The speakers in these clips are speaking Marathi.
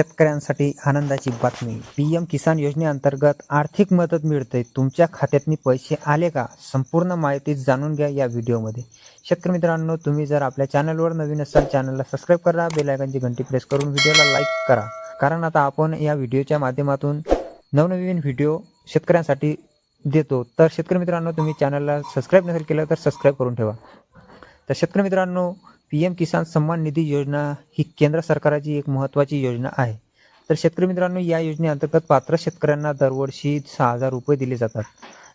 शेतकऱ्यांसाठी आनंदाची बातमी. पी एम किसान योजनेअंतर्गत आर्थिक मदत मिळते तुमच्या खात्यातनी पैसे आले का? संपूर्ण माहिती जाणून घ्या या व्हिडिओमध्ये. शेतकरी मित्रांनो तुम्ही जर आपल्या चॅनलवर नवीन असाल चॅनलला सबस्क्राईब करा बेलायकनची घंटी प्रेस करून व्हिडिओला लाईक करा. कारण आता आपण या व्हिडिओच्या माध्यमातून नवनवीन व्हिडिओ शेतकऱ्यांसाठी देतो. तर शेतकरी मित्रांनो तुम्ही चॅनलला सबस्क्राईब नसेल केलं तर सबस्क्राईब करून ठेवा. तर शेतकरी मित्रांनो पी एम किसान सन्मान निधी योजना ही केंद्र सरकारची एक महत्त्वाची योजना आहे. तर शेतकरी मित्रांनो या योजनेअंतर्गत पात्र शेतकऱ्यांना दरवर्षी सहा हजार रुपये दिले जातात.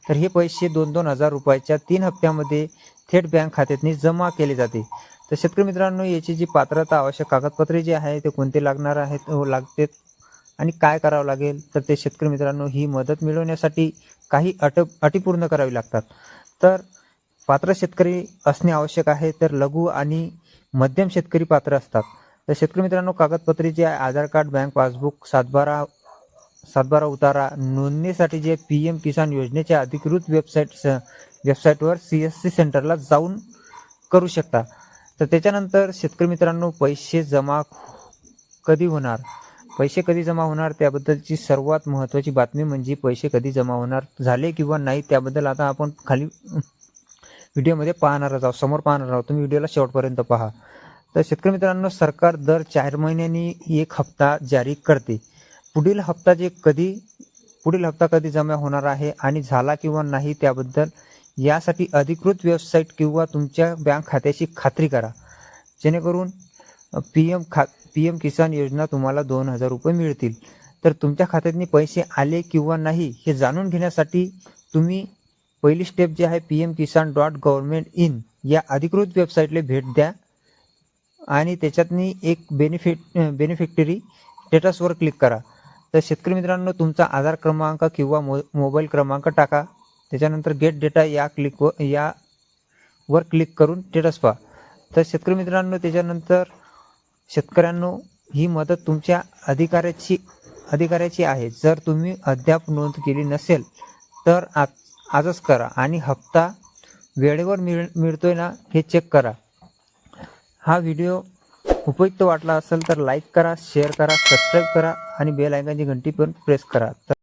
तर हे पैसे दोन दोन हजार रुपयाच्या तीन हप्त्यामध्ये थेट बँक खात्यातनी जमा केले जाते. तर शेतकरी मित्रांनो याची जी पात्रता आवश्यक कागदपत्रे जे आहे ते कोणते लागणार आहेत हो, व लागते आणि काय करावं लागेल तर ते शेतकरी मित्रांनो ही मदत मिळवण्यासाठी काही अट अटी पूर्ण करावी लागतात. तर पात्र शेतकरी असणे आवश्यक आहे तर लघु आणि मध्यम शेतकरी पात्र असतात. तर शेतकरी मित्रांनो कागदपत्रे जे आहे आधार कार्ड बँक पासबुक सातबारा सातबारा उतारा नोंदणीसाठी जे पी एम किसान योजनेच्या अधिकृत वेबसाईट वेबसाईटवर सी एस सी सेंटरला जाऊन करू शकता. तर त्याच्यानंतर शेतकरी मित्रांनो पैसे जमा कधी होणार? पैसे कधी जमा होणार? त्याबद्दलची सर्वात महत्त्वाची बातमी म्हणजे पैसे कधी जमा होणार झाले किंवा नाही त्याबद्दल आता आपण खाली व्हिडिओमध्ये पाहणारच आहोत समोर पाहणार आहोत तुम्ही व्हिडिओला शेवटपर्यंत पहा. तर शेतकरी मित्रांनो सरकार दर चार महिन्यांनी एक हप्ता जारी करते. पुढील हप्ता जे कधी पुढील हप्ता कधी जमा होणार आहे आणि झाला किंवा नाही त्याबद्दल यासाठी अधिकृत वेबसाईट किंवा तुमच्या बँक खात्याची खात्री करा. जेणेकरून पी एम खा पी एम किसान योजना तुम्हाला दोन हजार रुपये मिळतील. तर तुमच्या खात्यातनी पैसे आले किंवा नाही हे जाणून घेण्यासाठी तुम्ही पहिली स्टेप जी आहे P M Kisan dot government in या अधिकृत वेबसाईटला भेट द्या. आणि त्याच्यातनी एक बेनिफिट बेनिफिक्टरी स्टेटसवर क्लिक करा. तर शेतकरी मित्रांनो तुमचा आधार क्रमांक किंवा मो मोबाईल क्रमांक टाका. त्याच्यानंतर गेट डेटा या क्लिक व या वर क्लिक करून स्टेटस पहा. तर शेतकरी मित्रांनो त्याच्यानंतर शेतकऱ्यांनो ही मदत तुमच्या अधिकाऱ्याची अधिकाऱ्याची आहे. जर तुम्ही अद्याप नोंद केली नसेल तर आज आजच करा आणि हप्ता वेळेवर मिळ मिळतोय ना हे चेक करा. हा व्हिडिओ उपयुक्त वाटला असेल तर लाईक करा शेअर करा सबस्क्राईब करा आणि बेल आयकॉनची घंटी पण प्रेस करा. तर